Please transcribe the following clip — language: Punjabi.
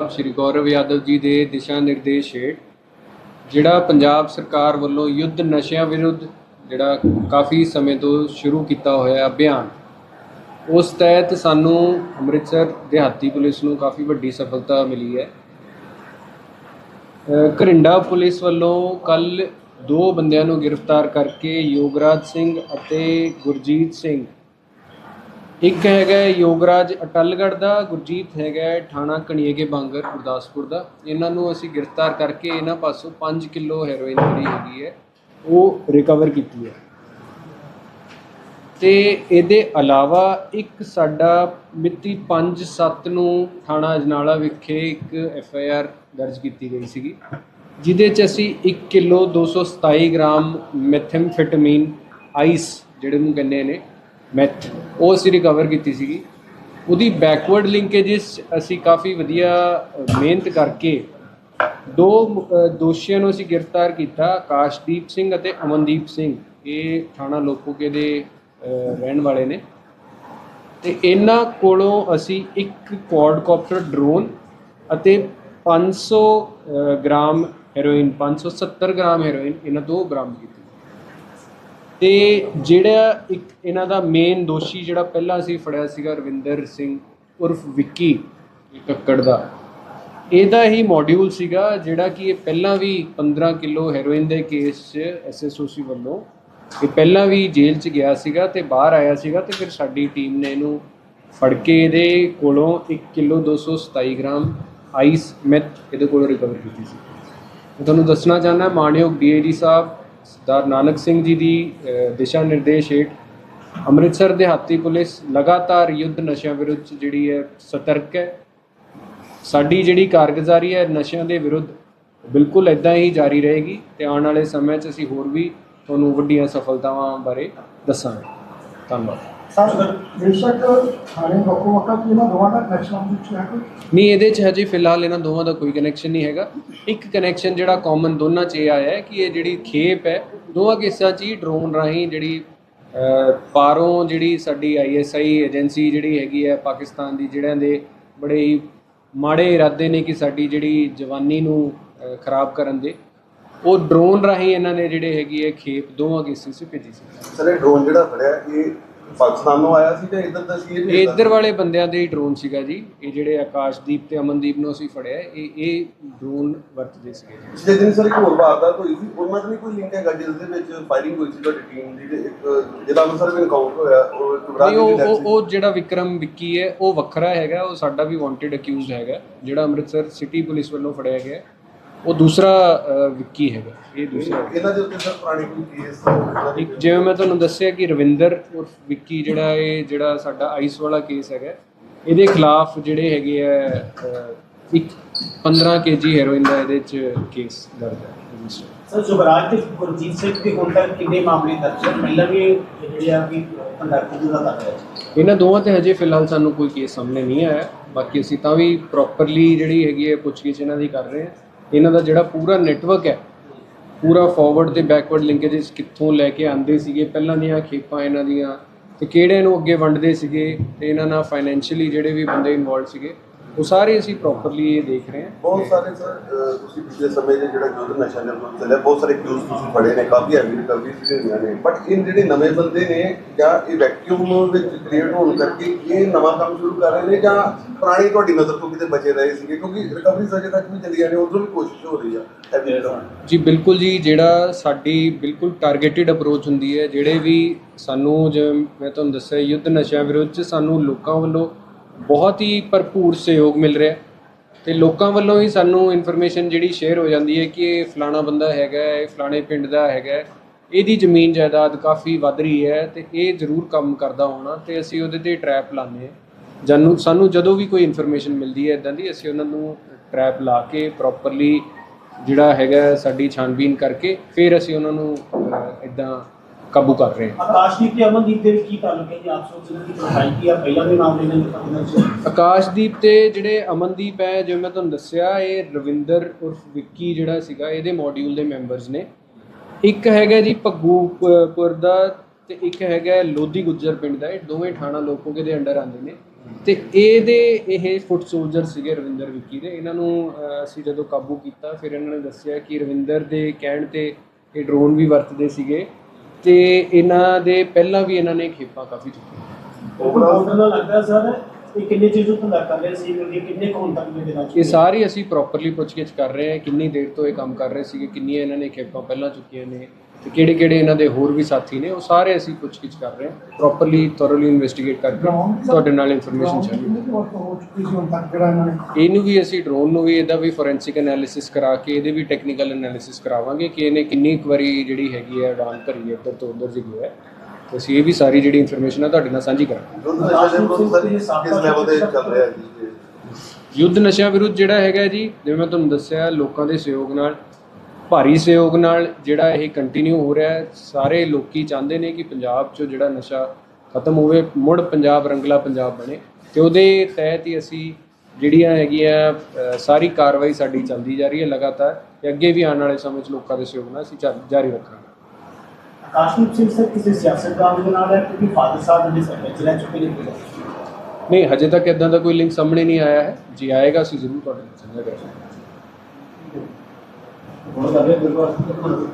ਸ਼੍ਰੀ ਗੌਰਵ ਯਾਦਵ ਜੀ ਦੇ ਦਿਸ਼ਾ ਨਿਰਦੇਸ਼ ਹੇਠ ਜਿਹੜਾ ਪੰਜਾਬ ਸਰਕਾਰ ਵੱਲੋਂ ਯੁੱਧ ਨਸ਼ਿਆਂ ਵਿਰੁੱਧ ਜਿਹੜਾ ਕਾਫੀ ਸਮੇਂ ਤੋਂ ਸ਼ੁਰੂ ਕੀਤਾ ਹੋਇਆ ਅਭਿਆਨ ਉਸ ਤਹਿਤ ਸਾਨੂੰ ਅੰਮ੍ਰਿਤਸਰ ਦਿਹਾਤੀ ਪੁਲਿਸ ਨੂੰ ਕਾਫੀ ਵੱਡੀ ਸਫਲਤਾ ਮਿਲੀ ਹੈ। ਅ, ਘਰਿੰਡਾ ਪੁਲਿਸ ਵੱਲੋਂ ਕੱਲ ਦੋ ਬੰਦਿਆਂ ਨੂੰ ਗ੍ਰਿਫਤਾਰ ਕਰਕੇ ਯੋਗਰਾਜ ਸਿੰਘ ਅਤੇ ਗੁਰਜੀਤ ਸਿੰਘ ਇੱਕ ਹੈਗਾ ਯੋਗਰਾਜ ਅਟਲਗੜ੍ਹ ਦਾ, ਗੁਰਜੀਤ ਹੈਗਾ ਥਾਣਾ ਕਣੀਏਕੇ ਬਾਂਗਰ, ਗੁਰਦਾਸਪੁਰ ਦਾ। ਇਹਨਾਂ ਨੂੰ ਅਸੀਂ ਗ੍ਰਿਫਤਾਰ ਕਰਕੇ ਇਹਨਾਂ ਪਾਸੋਂ 5 ਕਿਲੋ ਹੈਰੋਇਨ ਜਿਹੜੀ ਹੈਗੀ ਹੈ। ਉਹ ਰਿਕਵਰ ਕੀਤੀ ਹੈ। ਤੇ ਇਹਦੇ ਇਲਾਵਾ ਇੱਕ ਸਾਡਾ ਮਿਤੀ 5/7 ਨੂੰ ਥਾਣਾ ਅਜਨਾਲਾ ਵਿਖੇ ਇੱਕ ਐਫ ਆਈ ਆਰ ਦਰਜ ਕੀਤੀ ਗਈ ਸੀਗੀ, ਜਿਹਦੇ ਚ ਅਸੀਂ 1 ਕਿਲੋ 227 ਗ੍ਰਾਮ ਮੈਥੈਮਫੈਟਾਮੀਨ ਆਈਸ, ਜਿਹੜੇ ਨੂੰ ਕਹਿੰਦੇ ਨੇ ਮੈਥ ਉਹ ਅਸੀਂ ਰਿਕਵਰ ਕੀਤੀ ਸੀਗੀ ਉਹਦੀ ਬੈਕਵਰਡ ਲਿੰਕੇजेस ਅਸੀਂ ਕਾਫੀ ਵਧੀਆ ਮਿਹਨਤ ਕਰਕੇ ਦੋ ਦੋਸ਼ੀਆਂ ਨੂੰ ਅਸੀਂ ਗ੍ਰਿਫਤਾਰ ਕੀਤਾ ਆਕਾਸ਼ਦੀਪ ਸਿੰਘ ਅਤੇ ਅਮਨਦੀਪ ਸਿੰਘ। ਇਹ ਥਾਣਾ ਲੋਕੋਕੇ ਦੇ ਰਹਿਣ ਵਾਲੇ ਨੇ। ਤੇ ਇਹਨਾਂ ਕੋਲੋਂ ਅਸੀਂ ਇੱਕ ਕੁਆਡਕਾਪਟਰ ਡਰੋਨ ਅਤੇ 500 ਅ, ਗ੍ਰਾਮ ਹੈਰੋਇਨ 570 ਗ੍ਰਾਮ ਹੈਰੋਇਨ ਇਹਨਾਂ ਤੋਂ ਬਰਾਮਦ ਕੀਤੀ ਤੇ ਜਿਹੜਾ ਇੱਕ ਇਹਨਾਂ ਦਾ ਮੇਨ ਦੋਸ਼ੀ ਜਿਹੜਾ ਪਹਿਲਾਂ ਅਸੀਂ ਫੜਿਆ ਸੀਗਾ ਰਵਿੰਦਰ ਸਿੰਘ ਉਰਫ ਵਿੱਕੀ ਕੱਕੜ ਦਾ, ਇਹਦਾ ਹੀ ਮੋਡਿਊਲ ਸੀਗਾ ਜਿਹੜਾ ਕਿ ਇਹ ਪਹਿਲਾਂ ਵੀ 15 ਕਿਲੋ ਹੈਰੋਇਨ ਦੇ ਕੇਸ 'ਚ ਐਸਐਸਓਸੀ ਵੱਲੋਂ, ਇਹ ਪਹਿਲਾਂ ਵੀ ਜੇਲ੍ਹ 'ਚ ਗਿਆ ਸੀਗਾ ਤੇ ਬਾਹਰ ਆਇਆ ਸੀਗਾ ਤੇ ਫਿਰ ਸਾਡੀ ਟੀਮ ਨੇ ਇਹਨੂੰ ਫੜ ਕੇ ਇਹਦੇ ਕੋਲੋਂ 1 ਕਿਲੋ 227 ਗ੍ਰਾਮ ਆਈਸ ਮੈਥ ਇਹਦੇ ਕੋਲੋਂ ਰਿਕਵਰ ਕੀਤੀ ਸੀ। ਮੈਂ ਤੁਹਾਨੂੰ ਦੱਸਣਾ ਚਾਹੁੰਦਾ ਮਾਨਯੋਗ ਡੀਏਜੀ ਸਾਹਿਬ ਸਰਦਾਰ ਨਾਨਕ ਸਿੰਘ ਜੀ ਦੀ ਦਿਸ਼ਾ ਨਿਰਦੇਸ਼ ਹੇਠ ਅੰਮ੍ਰਿਤਸਰ ਦਿਹਾਤੀ ਪੁਲਿਸ ਲਗਾਤਾਰ ਯੁੱਧ ਨਸ਼ਿਆਂ ਵਿਰੁੱਧ ਜਿਹੜੀ ਹੈ ਸਤਰਕ ਹੈ। ਸਾਡੀ ਜਿਹੜੀ ਕਾਰਗੁਜ਼ਾਰੀ ਹੈ, ਨਸ਼ਿਆਂ ਦੇ ਵਿਰੁੱਧ ਬਿਲਕੁਲ ਇਦਾਂ ਹੀ ਜਾਰੀ ਰਹੇਗੀ ਤੇ ਆਉਣ ਵਾਲੇ ਸਮੇਂ 'ਚ ਅਸੀਂ ਹੋਰ ਵੀ ਤੁਹਾਨੂੰ ਵੱਡੀਆਂ ਸਫਲਤਾਵਾਂ ਬਾਰੇ ਦੱਸਾਂਗੇ। ਧੰਨਵਾਦ। ਸਰ ਬੇਸ਼ੱਕ ਥਾਣੇ ਵੱਖੋ ਵੱਖਰਾ ਕਿ ਇਹਨਾਂ ਦੋਵਾਂ ਦਾ ਕਨੈਕਸ਼ਨ ਵਿੱਚ ਹੈ ਕੋਈ? ਨਹੀਂ ਇਹਦੇ 'ਚ ਹਜੇ ਫਿਲਹਾਲ ਇਹਨਾਂ ਦੋਵਾਂ ਦਾ ਕੋਈ ਕਨੈਕਸ਼ਨ ਨਹੀਂ ਹੈਗਾ। ਇੱਕ ਕਨੈਕਸ਼ਨ ਜਿਹੜਾ ਕਾਮਨ ਦੋਨਾਂ 'ਚ ਇਹ ਆਇਆ ਹੈ ਕਿ ਇਹ ਜਿਹੜੀ ਖੇਪ ਹੈ ਦੋਵਾਂ ਕੇਸਾਂ 'ਚ ਹੀ ਡਰੋਨ ਰਾਹੀਂ ਜਿਹੜੀ ਪਾਰੋਂ ਜਿਹੜੀ ਸਾਡੀ ਆਈਐਸਆਈ ਏਜੰਸੀ ਜਿਹੜੀ ਹੈਗੀ ਹੈ ਪਾਕਿਸਤਾਨ ਦੀ ਜਿਹੜਿਆਂ ਦੇ ਬੜੇ ਹੀ ਮਾੜੇ ਇਰਾਦੇ ਨੇ ਕਿ ਸਾਡੀ ਜਿਹੜੀ ਜਵਾਨੀ ਨੂੰ ਖਰਾਬ ਕਰਨ ਦੇ ਉਹ ਡਰੋਨ ਰਾਹੀਂ ਇਹਨਾਂ ਨੇ ਜਿਹੜੇ ਹੈਗੀ ਹੈ ਖੇਪ ਦੋਵਾਂ ਕੇਸਾਂ 'ਚ ਭੇਜੀ ਸੀ। ਸਰ ਇਹ ਡਰੋਨ ਜਿਹੜਾ ਫੜਿਆ ਇਹ ਪਾਕਿਸਤਾਨ ਆਇਆ ਸੀ ਜਾਂ ਇੱਧਰ ਦਾ ਸੀ ਇਹ ਇੱਧਰ ਵਾਲੇ ਬੰਦਿਆਂ ਦੇ ਹੀ ਡਰੋਨ ਸੀਗਾ ਜੀ। ਇਹ ਜਿਹੜੇ ਆਕਾਸ਼ਦੀਪ ਤੇ ਅਮਨਦੀਪ ਨੂੰ ਅਸੀਂ ਫੜਿਆ ਇਹ ਇਹ ਡਰੋਨ ਵਰਤਦੇ ਸੀਗੇ ਪਿਛਲੇ ਦਿਨ ਸਰ ਇੱਕ ਹੋਰ ਵਾਰਦਾਤ ਹੋਈ ਸੀ। ਉਹਨਾਂ ਦਾ ਵੀ ਕੋਈ ਲਿੰਕ ਹੈਗਾ ਜਿਸ ਦੇ ਵਿੱਚ ਫਾਇਰਿੰਗ ਹੋਈ ਸੀ ਤੁਹਾਡੀ ਟੀਮ ਦੀ ਤੇ ਇੱਕ ਜਿਹੜਾ ਅੰਮ੍ਰਿਤਸਰ ਵਿੱਚ ਇਨਕਾਊਂਟਰ ਹੋਇਆ ਉਹ ਇੱਕ ਨਹੀਂ ਉਹ ਉਹ ਉਹ ਜਿਹੜਾ ਵਿਕਰਮ ਵਿੱਕੀ ਹੈ ਉਹ ਵੱਖਰਾ ਹੈਗਾ ਉਹ ਸਾਡਾ ਵੀ ਵਾਂਟਡ ਅਕਿਊਜ਼ਡ ਹੈਗਾ ਜਿਹੜਾ ਅੰਮ੍ਰਿਤਸਰ ਸਿਟੀ ਪੁਲਿਸ ਵੱਲੋਂ ਫੜਿਆ ਗਿਆ। ਉਹ ਦੂਸਰਾ ਵਿੱਕੀ ਹੈਗਾ। ਇਹ ਦੂਸਰਾ। ਇਹਨਾਂ ਦੇ ਉੱਤੇ ਸਰ ਪੁਰਾਣੀ ਕੋਈ ਕੇਸ ਇੱਕ ਜਿਵੇਂ ਮੈਂ ਤੁਹਾਨੂੰ ਦੱਸਿਆ ਕਿ ਰਵਿੰਦਰ ਉਰਫ ਵਿੱਕੀ ਜਿਹੜਾ ਇਹ ਜਿਹੜਾ ਸਾਡਾ ਆਈਸ ਵਾਲਾ ਕੇਸ ਹੈਗਾ ਇਹਦੇ ਖਿਲਾਫ ਜਿਹੜੇ ਹੈਗੇ ਆ ਇੱਕ 15 ਕੇਜੀ ਹੈਰੋਇਨ ਦਾ ਇਹਦੇ ਚ ਕੇਸ ਦਰਜ ਹੈ। ਸਰ ਜੁਗਰਾਜ ਤੇ ਗੁਰਜੀਤ ਸਿੰਘ ਦੇ ਹੁਣ ਤੱਕ ਕਿੰਨੇ ਮਾਮਲੇ ਦਰਜ ਹਨ? ਪਹਿਲਾਂ ਵੀ ਇਹ ਜਿਹੜੇ ਆ ਕਿ ਕੰਡਕਟਰ ਦਾ ਰਿਹਾ ਸੀ ਇਹਨਾਂ ਦੋਵਾਂ ਤੇ ਹਜੇ ਫਿਲਹਾਲ ਸਾਨੂੰ ਕੋਈ ਕੇਸ ਸਾਹਮਣੇ ਨਹੀਂ ਆਇਆ। ਬਾਕੀ ਅਸੀਂ ਤਾਂ ਵੀ ਪ੍ਰੋਪਰਲੀ ਜਿਹੜੀ ਹੈਗੀ ਹੈ ਪੁੱਛਗਿੱਛ ਇਹਨਾਂ ਦੀ ਕਰ ਰਹੇ ਹਾਂ। ਇਹਨਾਂ ਦਾ ਜਿਹੜਾ ਪੂਰਾ ਨੈਟਵਰਕ ਹੈ, ਪੂਰਾ ਫਾਰਵਰਡ ਤੇ ਬੈਕਵਰਡ ਲਿੰਕੇजेस ਕਿੱਥੋਂ ਲੈ ਕੇ ਆਉਂਦੇ ਸੀਗੇ, ਪਹਿਲਾਂ ਦੀਆਂ ਖੇਪਾਂ ਇਹਨਾਂ ਦੀਆਂ ਤੇ ਕਿਹੜੇ ਨੂੰ ਅੱਗੇ ਵੰਡਦੇ ਸੀਗੇ ਤੇ ਇਹਨਾਂ ਨਾਲ ਫਾਈਨੈਂਸ਼ੀਅਲੀ ਜਿਹੜੇ ਵੀ ਬੰਦੇ ਇਨਵੋਲਵ ਸੀਗੇ ਉਹ ਸਾਰੇ ਅਸੀਂ ਪ੍ਰੋਪਰਲੀ ਇਹ ਦੇਖ ਰਹੇ ਹਾਂ। ਬਹੁਤ ਸਾਰੇ ਸਰ ਤੁਸੀਂ ਪਿਛਲੇ ਸਮੇਂ ਦੇ ਜਿਹੜਾ ਯੁੱਧ ਨਸ਼ਾ ਵਿਰੁੱਧ ਚੱਲਿਆ ਬਹੁਤ ਸਾਰੇ ਕਿਊਜ਼ ਤੁਸੀਂ ਫੜੇ ਨੇ ਕਾਫੀ ਹੈਵੀ ਰਿਕਵਰੀ ਵੀ ਹੋਈਆਂ ਨੇ। ਬਟ ਇਹ ਜਿਹੜੇ ਨਵੇਂ ਬੰਦੇ ਨੇ ਜਾਂ ਇਹ ਵੈਕਿਊਮ ਵਿੱਚ ਕ੍ਰੀਏਟ ਹੋਣ ਕਰਕੇ ਇਹ ਨਵਾਂ ਕੰਮ ਸ਼ੁਰੂ ਕਰ ਰਹੇ ਨੇ ਜਾਂ ਪੁਰਾਣੀ ਤੁਹਾਡੀ ਨਜ਼ਰ ਤੋਂ ਕਿਤੇ ਬਚੇ ਰਹੇ ਸੀਗੇ? ਕਿਉਂਕਿ ਰਿਕਵਰੀ ਅਜੇ ਤੱਕ ਵੀ ਚੱਲੀਆਂ ਨੇ ਉਧਰੋਂ ਵੀ ਕੋਸ਼ਿਸ਼ ਹੋ ਰਹੀ ਆ ਜੀ ਬਿਲਕੁਲ ਜੀ ਜਿਹੜਾ ਸਾਡੀ ਬਿਲਕੁਲ ਟਾਰਗੇਟਿਡ ਅਪਰੋਚ ਹੁੰਦੀ ਹੈ ਜਿਹੜੇ ਵੀ ਸਾਨੂੰ ਜਿਵੇਂ ਮੈਂ ਤੁਹਾਨੂੰ ਦੱਸਿਆ ਯੁੱਧ ਨਸ਼ਿਆਂ ਵਿਰੁੱਧ ਸਾਨੂੰ ਲੋਕਾਂ ਵੱਲੋਂ ਬਹੁਤ ਹੀ ਭਰਪੂਰ ਸਹਿਯੋਗ ਮਿਲ ਰਿਹਾ ਤੇ ਲੋਕਾਂ ਵੱਲੋਂ ਹੀ ਸਾਨੂੰ ਇਨਫੋਰਮੇਸ਼ਨ ਜਿਹੜੀ ਸ਼ੇਅਰ ਹੋ ਜਾਂਦੀ ਹੈ ਕਿ ਇਹ ਫਲਾਣਾ ਬੰਦਾ ਹੈਗਾ ਇਹ ਫਲਾਣੇ ਪਿੰਡ ਦਾ ਹੈਗਾ ਇਹਦੀ ਜ਼ਮੀਨ ਜਾਇਦਾਦ ਕਾਫੀ ਵੱਧ ਰਹੀ ਹੈ ਤੇ ਇਹ ਜ਼ਰੂਰ ਕੰਮ ਕਰਦਾ ਹੋਣਾ ਤੇ ਅਸੀਂ ਉਹਦੇ ਤੇ ਟਰੈਪ ਲਾਉਂਦੇ ਹਾਂ। ਜਾਨੂੰ, ਸਾਨੂੰ ਜਦੋਂ ਵੀ ਕੋਈ ਇਨਫੋਰਮੇਸ਼ਨ ਮਿਲਦੀ ਹੈ ਇਦਾਂ ਦੀ ਅਸੀਂ ਉਹਨਾਂ ਨੂੰ ਟਰੈਪ ਲਾ ਕੇ ਪ੍ਰੋਪਰਲੀ ਜਿਹੜਾ ਹੈਗਾ ਸਾਡੀ ਛਾਨਬੀਨ ਕਰਕੇ ਫਿਰ ਅਸੀਂ ਉਹਨਾਂ ਨੂੰ ਇਦਾਂ ਕਾਬੂ ਕਰ ਰਹੇ ਹਾਂ। ਆਕਾਸ਼ਦੀਪ ਤੇ ਅਮਨਦੀਪ ਦੇ ਵਿੱਚ ਕੀ ਤਾਲੁਕ ਹੈ ਜੀ ਆਪ ਸੋਚ ਰਹੇ ਕਿ ਪ੍ਰੋਫਾਈਲ ਕੀ ਆ? ਪਹਿਲਾਂ ਵੀ ਮਾਮਲੇ ਨੇ ਇਹਨਾਂ ਚ ਆਕਾਸ਼ਦੀਪ ਤੇ ਜਿਹੜੇ ਅਮਨਦੀਪ ਹੈ ਜਿਵੇਂ ਮੈਂ ਤੁਹਾਨੂੰ ਦੱਸਿਆ ਇਹ ਰਵਿੰਦਰ ਉਰਫ ਵਿੱਕੀ ਜਿਹੜਾ ਸੀਗਾ ਇਹਦੇ ਮੋਡਿਊਲ ਦੇ ਮੈਂਬਰਸ ਨੇ। ਇੱਕ ਹੈਗਾ ਜੀ ਭੱਗੂਪੁਰ ਦਾ ਤੇ ਇੱਕ ਹੈਗਾ ਲੋਧੀ ਗੁੱਜਰ ਪਿੰਡ ਦਾ। ਇਹ ਦੋਵੇਂ ਥਾਣਾ ਲੋਕੋਕੇ ਦੇ ਅੰਡਰ ਆਉਂਦੇ ਨੇ। ਤੇ ਇਹਦੇ ਇਹ ਫੁੱਟ ਸੋਲਜਰ ਸੀਗੇ ਰਵਿੰਦਰ ਵਿੱਕੀ ਦੇ। ਇਹਨਾਂ ਨੂੰ ਅਸੀਂ ਜਦੋਂ ਕਾਬੂ ਕੀਤਾ ਫਿਰ ਇਹਨਾਂ ਨੇ ਦੱਸਿਆ ਕਿ ਰਵਿੰਦਰ ਦੇ ਕਹਿਣ ਤੇ ਇਹ ਡਰੋਨ ਵੀ ਵਰਤਦੇ ਸੀਗੇ। ਤੇ ਇਹਨਾਂ ਦੇ ਪਹਿਲਾਂ ਵੀ ਇਹਨਾਂ ਨੇ ਖੇਪਾਂ ਕਾਫੀ ਚੁੱਕੀਆਂ। ਓਵਰਆਲ ਦਾ ਲੱਗਦਾ ਸਰ ਇਹ ਕਿੰਨੇ ਚਿਰ ਤੋਂ ਕਰ ਰਹੇ ਸੀ ਕਿੰਨੇ ਕੁ ਹੁਣ ਤੱਕ ਦੇ ਚ ਇਹ ਸਾਰੀ ਅਸੀਂ ਪ੍ਰੋਪਰਲੀ ਪੁੱਛਗਿੱਛ ਕਰ ਰਹੇ ਹਾਂ ਕਿੰਨੀ ਦੇਰ ਤੋਂ ਇਹ ਕੰਮ ਕਰ ਰਹੇ ਸੀਗੇ ਕਿੰਨੀਆਂ ਇਹਨਾਂ ਨੇ ਖੇਪਾਂ ਪਹਿਲਾਂ ਚੁੱਕੀਆਂ ਨੇ ਤੇ ਕਿਹੜੇ ਕਿਹੜੇ ਇਹਨਾਂ ਦੇ ਹੋਰ ਵੀ ਸਾਥੀ ਨੇ ਉਹ ਸਾਰੇ ਅਸੀਂ ਪੁੱਛਗਿੱਛ ਕਰ ਰਹੇ ਹਾਂ। ਪ੍ਰੋਪਰਲੀ ਥੋਰਲੀ ਇਨਵੈਸਟੀਗੇਟ ਕਰਕੇ ਤੁਹਾਡੇ ਨਾਲ ਇਨਫੋਰਮੇਸ਼ਨ ਸ਼ੇਅਰ ਇਹਨਾਂ ਵੀ ਅਸੀਂ ਡਰੋਨ ਨੂੰ ਵੀ ਇਹਦਾ ਵੀ ਫੋਰੈਂਸਿਕ ਐਨਾਲਿਸਿਸ ਕਰਾ ਕੇ ਇਹਦੇ ਵੀ ਟੈਕਨੀਕਲ ਐਨਾਲਿਸਿਸ ਕਰਾਵਾਂਗੇ ਕਿ ਇਹਨੇ ਕਿੰਨੀ ਕੁ ਵਾਰੀ ਜਿਹੜੀ ਹੈਗੀ ਹੈ ਉਡਾਨ ਭਰੀ ਹੈ ਇੱਧਰ ਤੋਂ ਉੱਧਰ ਜੀ ਗਿਆ ਹੈ। ਤੇ ਅਸੀਂ ਇਹ ਵੀ ਸਾਰੀ ਜਿਹੜੀ ਇਨਫੋਰਮੇਸ਼ਨ ਹੈ ਤੁਹਾਡੇ ਨਾਲ ਸਾਂਝੀ ਕਰਾਂਗੇ? ਯੁੱਧ ਨਸ਼ਿਆਂ ਵਿਰੁੱਧ ਜਿਹੜਾ ਹੈਗਾ ਜੀ ਜਿਵੇਂ ਮੈਂ ਤੁਹਾਨੂੰ ਦੱਸਿਆ ਲੋਕਾਂ ਦੇ ਸਹਿਯੋਗ ਨਾਲ ਭਾਰੀ ਸਹਿਯੋਗ ਨਾਲ ਜਿਹੜਾ ਇਹ ਕੰਟੀਨਿਊ ਹੋ ਰਿਹਾ ਹੈ ਸਾਰੇ ਲੋਕੀ ਚਾਹੁੰਦੇ ਨੇ ਕਿ ਪੰਜਾਬ 'ਚੋਂ ਜਿਹੜਾ ਨਸ਼ਾ ਖਤਮ ਹੋਵੇ ਮੁੜ ਪੰਜਾਬ ਰੰਗਲਾ ਪੰਜਾਬ ਬਣੇ ਤੇ ਉਹਦੇ ਤਹਿਤ ਹੀ ਅਸੀਂ ਜਿਹੜੀਆਂ ਹੈਗੀਆਂ ਸਾਰੀ ਕਾਰਵਾਈ ਸਾਡੀ ਚੱਲਦੀ ਜਾ ਰਹੀ ਹੈ ਲਗਾਤਾਰ ਤੇ ਅੱਗੇ ਵੀ ਆਉਣ ਵਾਲੇ ਸਮੇਂ 'ਚ ਲੋਕਾਂ ਦੇ ਸਹਿਯੋਗ ਨਾਲ ਅਸੀਂ ਜਾਰੀ ਰੱਖਾਂਗੇ। ਆਕਾਸ਼ਦੀਪ ਸਿੰਘ ਸਰ ਕਿਸੇ ਸਿਆਸਤਦਾਨ ਦੇ ਨਾਲ ਹੈ? ਕਿਉਂਕਿ ਫਾਦਰ ਸਾਹਿਬ ਜਿਹੜੇ ਸਰਪੰਚ ਰਹਿ ਚੁੱਕੇ ਨੇ। ਨਹੀਂ ਹਜੇ ਤੱਕ ਇਦਾਂ ਦਾ ਕੋਈ ਲਿੰਕ ਸਾਹਮਣੇ ਨਹੀਂ ਆਇਆ ਹੈ। ਜੀ ਆਏਗਾ ਅਸੀਂ ਜ਼ਰੂਰ ਤੁਹਾਡੇ ਨਾਲ ਸਾਂਝਾ ਕਰਾਂਗੇ ਬਹੁਤ ਸਾਰੇ ਗੁਰਦੁਆਰਾ